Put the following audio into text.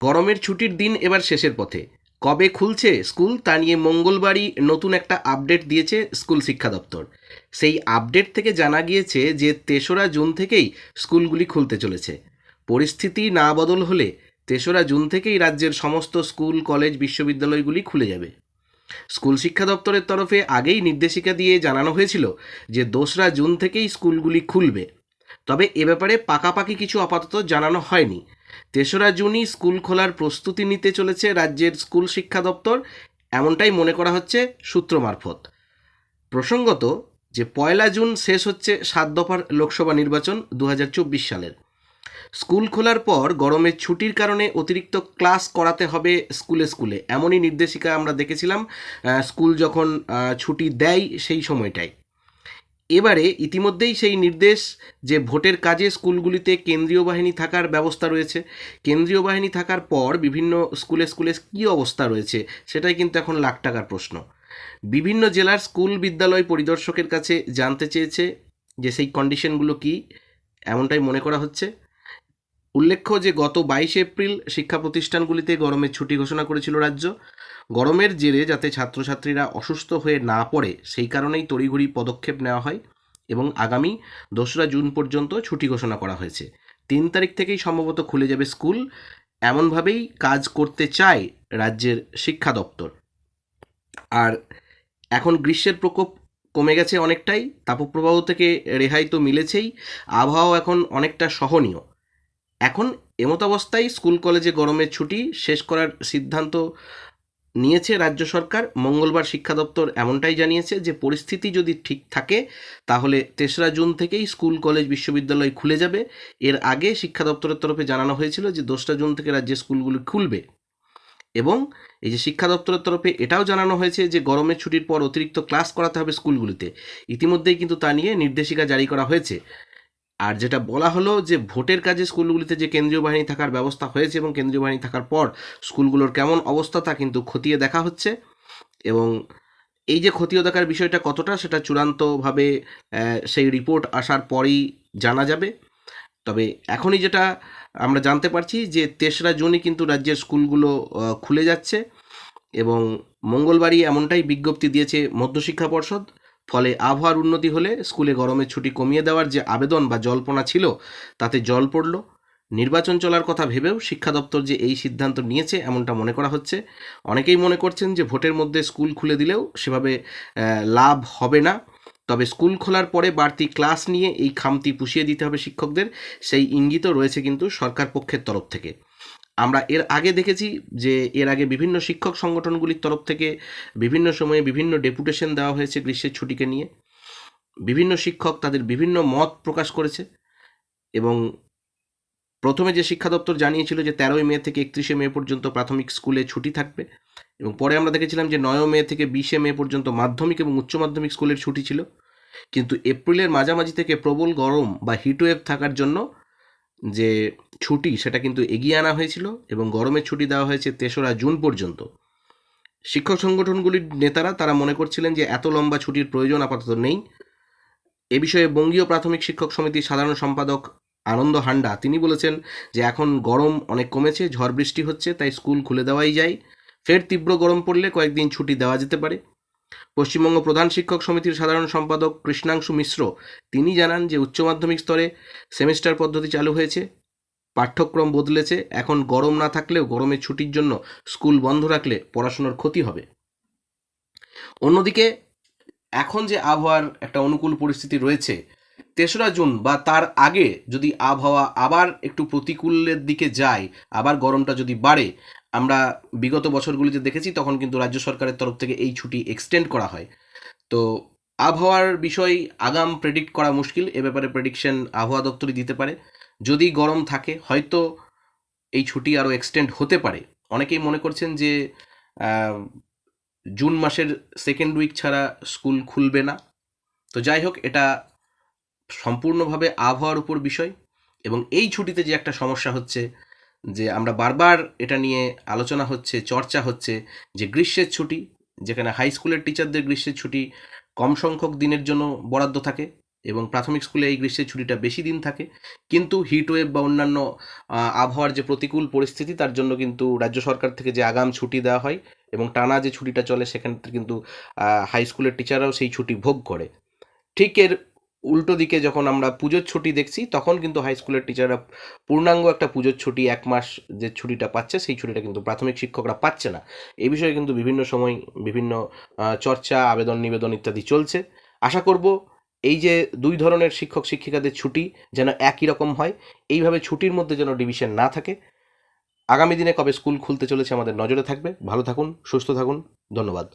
গরমের ছুটির দিন এবার শেষের পথে। কবে খুলছে স্কুল তা নিয়ে মঙ্গলবারই নতুন একটা আপডেট দিয়েছে স্কুল শিক্ষা দপ্তর। সেই আপডেট থেকে জানা গিয়েছে যে তেসরা জুন থেকেই স্কুলগুলি খুলতে চলেছে। পরিস্থিতি না বদল হলে তেসরা জুন থেকেই রাজ্যের সমস্ত স্কুল, কলেজ, বিশ্ববিদ্যালয়গুলি খুলে যাবে। স্কুল শিক্ষা দপ্তরের তরফে আগেই নির্দেশিকা দিয়ে জানানো হয়েছিল যে দোসরা জুন থেকেই স্কুলগুলি খুলবে। তবে এ ব্যাপারে পাকাপাকি কিছু আপাতত জানানো হয়নি। তেসরা জুনই স্কুল খোলার প্রস্তুতি নিতে চলেছে রাজ্যের স্কুল শিক্ষা দপ্তর। এমনটাই মনে করা হচ্ছে সূত্র মারফত। প্রসঙ্গত, যে পয়লা জুন শেষ হচ্ছে সাত দফার লোকসভা নির্বাচন দু হাজার চব্বিশ সালের। স্কুল খোলার পর গরমের ছুটির কারণে অতিরিক্ত ক্লাস করাতে হবে স্কুলে স্কুলে। এমনই নির্দেশিকা আমরা দেখেছিলাম স্কুল যখন ছুটি দেয় সেই সময়টায়। এবারে ইতিমধ্যেই সেই নির্দেশ যে ভোটের কাজে স্কুলগুলিতে কেন্দ্রীয় বাহিনী থাকার ব্যবস্থা রয়েছে। কেন্দ্রীয় বাহিনী থাকার পর বিভিন্ন স্কুলে স্কুলে কী অবস্থা রয়েছে সেটাই কিন্তু এখন লাখ টাকার প্রশ্ন। বিভিন্ন জেলার স্কুল বিদ্যালয় পরিদর্শকের কাছে জানতে চেয়েছে যে সেই কন্ডিশনগুলো কী, এমনটাই মনে করা হচ্ছে। উল্লেখ্য যে গত বাইশে এপ্রিল শিক্ষা প্রতিষ্ঠানগুলিতে গরমের ছুটি ঘোষণা করেছিল রাজ্য। গরমের জেরে যাতে ছাত্রছাত্রীরা অসুস্থ হয়ে না পড়ে, সেই কারণেই তড়িঘড়ি পদক্ষেপ নেওয়া হয় এবং আগামী দোসরা জুন পর্যন্ত ছুটি ঘোষণা করা হয়েছে। তিন তারিখ থেকেই সম্ভবত খুলে যাবে স্কুল। এমনভাবেই কাজ করতে চায় রাজ্যের শিক্ষা দপ্তর। আর এখন গ্রীষ্মের প্রকোপ কমে গেছে অনেকটাই, তাপপ্রবাহ থেকে রেহাই তো মিলেছেই আবহাওয়া এখন অনেকটা সহনীয়। এখন এমতাবস্থায় স্কুল কলেজে গরমের ছুটি শেষ করার সিদ্ধান্ত নিয়েছে রাজ্য সরকার। মঙ্গলবার শিক্ষা দপ্তর এমনটাই জানিয়েছে যে, পরিস্থিতি যদি ঠিক থাকে, তাহলে তেসরা জুন থেকেই স্কুল, কলেজ, বিশ্ববিদ্যালয় খুলে যাবে। এর আগে শিক্ষা দপ্তরের তরফে জানানো হয়েছিল যে দোসরা জুন থেকে রাজ্যের স্কুলগুলি খুলবে। এবং এই যে শিক্ষা দপ্তরের তরফে এটাও জানানো হয়েছে যে, গরমের ছুটির পর অতিরিক্ত ক্লাস করাতে হবে স্কুলগুলিতে। ইতিমধ্যেই কিন্তু তা নিয়ে নির্দেশিকা জারি করা হয়েছে। আর যেটা বলা হলো যে ভোটের কাজে স্কুলগুলিতে যে কেন্দ্রীয় বাহিনী থাকার ব্যবস্থা হয়েছে এবং কেন্দ্রীয় বাহিনী থাকার পর স্কুলগুলোর কেমন অবস্থা তা কিন্তু খতিয়ে দেখা হচ্ছে। এবং এই যে খতিয়ে দেখার বিষয়টা কতটা সেটা চূড়ান্তভাবে সেই রিপোর্ট আসার পরেই জানা যাবে। তবে এখনই যেটা আমরা জানতে পারছি যে তেসরা জুনই কিন্তু রাজ্যের স্কুলগুলো খুলে যাচ্ছে এবং মঙ্গলবারই এমনটাই বিজ্ঞপ্তি দিয়েছে মধ্যশিক্ষা পর্ষদ। ফলে আবহাওয়ার উন্নতি হলে স্কুলে গরমের ছুটি কমিয়ে দেওয়ার যে আবেদন বা জল্পনা ছিল, তাতে জল পড়ল। নির্বাচন চলার কথা ভেবেও শিক্ষা দপ্তর যে এই সিদ্ধান্ত নিয়েছে এমনটা মনে করা হচ্ছে। অনেকেই মনে করছেন যে ভোটের মধ্যে স্কুল খুলে দিলেও সেভাবে লাভ হবে না। তবে স্কুল খোলার পরে বাড়তি ক্লাস নিয়ে এই খামতি পুষিয়ে দিতে হবে শিক্ষকদের। সেই ইঙ্গিতও রয়েছে কিন্তু সরকার পক্ষের তরফ থেকে। আমরা এর আগে দেখেছি যে এর আগে বিভিন্ন শিক্ষক সংগঠনগুলির তরফ থেকে বিভিন্ন সময়ে বিভিন্ন ডেপুটেশন দেওয়া হয়েছে গ্রীষ্মের ছুটিকে নিয়ে। বিভিন্ন শিক্ষক তাদের বিভিন্ন মত প্রকাশ করেছে এবং প্রথমে যে শিক্ষা দপ্তর জানিয়েছিল যে তেরোই মে থেকে একত্রিশে মে পর্যন্ত প্রাথমিক স্কুলে ছুটি থাকবে এবং পরে আমরা দেখেছিলাম যে নয় মে থেকে বিশে মে পর্যন্ত মাধ্যমিক এবং উচ্চ মাধ্যমিক স্কুলের ছুটি ছিল। কিন্তু এপ্রিলের মাঝামাঝি থেকে প্রবল গরম বা হিটওয়েভ থাকার জন্য যে ছুটি সেটা কিন্তু এগিয়ে আনা হয়েছিল এবং গরমের ছুটি দেওয়া হয়েছে তেসরা জুন পর্যন্ত। শিক্ষক সংগঠনগুলির নেতারা তারা মনে করছিলেন যে এত লম্বা ছুটির প্রয়োজন আপাতত নেই। এ বিষয়ে বঙ্গীয় প্রাথমিক শিক্ষক সমিতির সাধারণ সম্পাদক আনন্দ হান্ডা তিনি বলেছেন যে এখন গরম অনেক কমেছে, ঝড় বৃষ্টি হচ্ছে, তাই স্কুল খুলে দেওয়াই যায়। ফের তীব্র গরম পড়লে কয়েকদিন ছুটি দেওয়া যেতে পারে। পশ্চিমবঙ্গ প্রধান শিক্ষক সমিতির সাধারণ সম্পাদক কৃষ্ণাংশু মিশ্র তিনি জানান যে উচ্চ মাধ্যমিক স্তরে সেমিস্টার পদ্ধতি চালু হয়েছে। পাঠ্যক্রম বদলেছে। এখন গরম না থাকলেও গরমের ছুটির জন্য স্কুল বন্ধ রাখলে পড়াশোনার ক্ষতি হবে। অন্যদিকে, এখন যে আবহাওয়ার একটা অনুকূল পরিস্থিতি রয়েছে, তেসরা জুন বা তার আগে যদি আবহাওয়া আবার একটু প্রতিকূলের দিকে যায়, আবার গরমটা যদি বাড়ে, আমরা বিগত বছরগুলিতে দেখেছি, তখন কিন্তু রাজ্য সরকারের তরফ থেকে এই ছুটি এক্সটেন্ড করা হয়। তো আবহাওয়ার বিষয় আগাম প্রেডিক্ট করা মুশকিল, এ ব্যাপারে প্রেডিকশন আবহাওয়া দপ্তরই দিতে পারে। যদি গরম থাকে, হয়তো এই ছুটি আরও এক্সটেন্ড হতে পারে। অনেকেই মনে করছেন যে জুন মাসের সেকেন্ড উইক ছাড়া স্কুল খুলবে না। তো যাই হোক, এটা সম্পূর্ণভাবে আবহাওয়ার উপর বিষয় এবং এই ছুটিতে যে একটা সমস্যা হচ্ছে যে, আমরা বারবার এটা নিয়ে আলোচনা হচ্ছে, চর্চা হচ্ছে যে, গ্রীষ্মের ছুটি, যেখানে হাই স্কুলের টিচারদের গ্রীষ্মের ছুটি কম সংখ্যক দিনের জন্য বরাদ্দ থাকে। এবং প্রাথমিক স্কুলে এই গ্রীষ্মের ছুটিটা বেশি দিন থাকে। কিন্তু হিট ওয়েভ বা অন্যান্য আবহাওয়ার যে প্রতিকূল পরিস্থিতি, তার জন্য কিন্তু রাজ্য সরকার থেকে যে আগাম ছুটি দেওয়া হয় এবং টানা যে ছুটিটা চলে, সেখান কিন্তু হাই স্কুলের টিচাররাও সেই ছুটি ভোগ করে। ঠিক এর উল্টো দিকে যখন আমরা পুজোর ছুটি দেখছি, তখন কিন্তু হাই স্কুলের টিচাররা পূর্ণাঙ্গ একটা পুজোর ছুটি, এক মাস যে ছুটিটা পাচ্ছে, সেই ছুটিটা কিন্তু প্রাথমিক শিক্ষকরা পাচ্ছে না। এই বিষয়ে কিন্তু বিভিন্ন সময় বিভিন্ন চর্চা আবেদন নিবেদন ইত্যাদি চলছে। আশা করব এই যে দুই ধরনের শিক্ষক শিক্ষিকাদের ছুটি যেন একই রকম হয়, এইভাবে ছুটির মধ্যে যেন ডিভিশন না থাকে। আগামী দিনে কবে স্কুল খুলতে চলেছে আমাদের নজরে থাকবে। ভালো থাকুন, সুস্থ থাকুন। ধন্যবাদ।